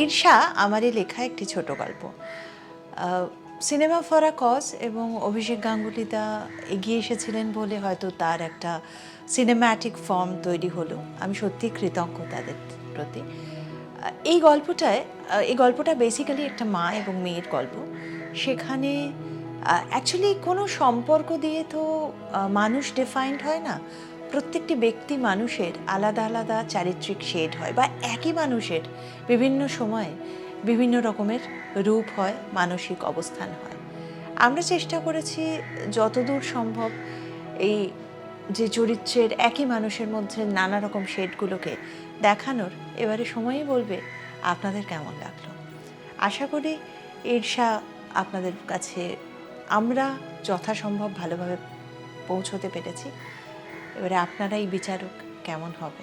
ঈর্ষা আমারই লেখা একটি ছোট গল্প। সিনেমা ফর আ কজ এবং অভিষেক গাঙ্গুলিদা এগিয়ে এসেছিলেন বলে হয়তো তার একটা সিনেম্যাটিক ফর্ম তৈরি হলো। আমি সত্যি কৃতজ্ঞ তাদের প্রতি। এই গল্পটায় এই গল্পটা বেসিক্যালি একটা মা এবং মেয়ের গল্প। সেখানে অ্যাকচুয়ালি কোনো সম্পর্ক দিয়ে তো মানুষ ডিফাইন্ড হয় না। প্রত্যেকটি ব্যক্তি মানুষের আলাদা আলাদা চারিত্রিক শেড হয় বা একই মানুষের বিভিন্ন সময়ে বিভিন্ন রকমের রূপ হয়, মানসিক অবস্থান হয়। আমরা চেষ্টা করেছি যতদূর সম্ভব এই যে চরিত্রের একই মানুষের মধ্যে নানা রকম শেডগুলোকে দেখানোর। এবারে সময়ই বলবে আপনাদের কেমন লাগল। আশা করি ঈর্ষা আপনাদের কাছে আমরা যথাসম্ভব ভালোভাবে পৌঁছতে পেরেছি। এবারে আপনারাই বিচারক কেমন হবে?